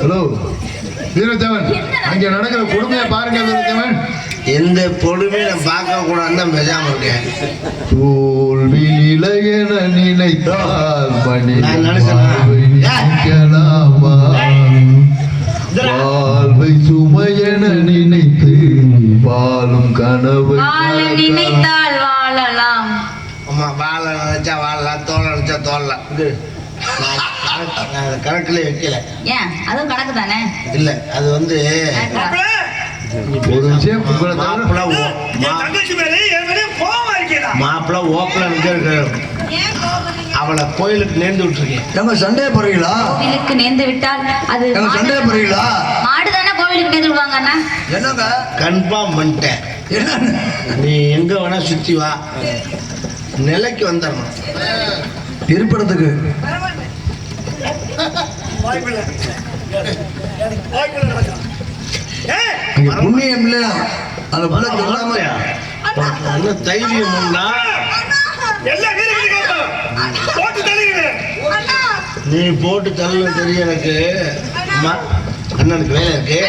Hello Veerathevan அங்க நடக்கிற கொடுமையை பாருங்க வீரத்தேவன். எந்த பொடுமையை பார்க்க கூடாதுன்னு பேசாம இருக்கேன். தோல்வி இளையன நினைத்தால் மணி நினைக்கலாமா வாழ்வை நினைத்து வாழும் கனவு நினைத்தால் வாழலாம். ஆமா வாழ நினைச்சா வாழலாம் தோல் நினைச்சா தோல்லாம் அதை கணக்குல வைக்கல. ஏன்? அதுவும் கணக்கு தானே? இல்ல அது வந்து ஒரு விஷயம் மாப்பிள்ள மாப்பிள்ள ஓப்பல அவளை கோயிலுக்கு நேர்ந்து விட்டுருக்கேன். ஏங்க சண்டே போறீங்களா கோவிலுக்கு நேர்ந்து விட்டால் அது ஏங்க சண்டே போறீங்களா மாடு தானே கோவிலுக்கு நேர்ந்து விடுவாங்க அண்ணா? என்னங்க? கன்ஃபார்ம் பண்ணிட்டேன். என்ன நீ எங்க வேணா சுத்தி வா. நிலைக்கு வந்துடணும். இருப்பிடத்துக்கு வாய்ப்பில்லை புண்ணியம் இல்ல அந்த புள்ள சொல்லாம உனக்கு நல்ல தைரியம் உண்டா? நீ போட்டு தள்ள தெரியும் எனக்கு. அண்ணனுக்கு வேலை இருக்கு.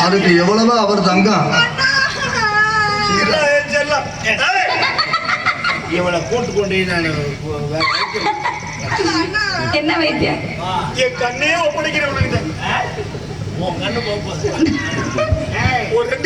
அதுக்கு எவ்வளவோ அவர் தங்கம். இவளை கூட்டு கொண்டு போய் நான். என்ன வைத்தியம் என் கண்ணே ஒப்படைக்கிறேன் உனக்கு உன் கண்ணு போக போகுது. ஒரு ரெண்டு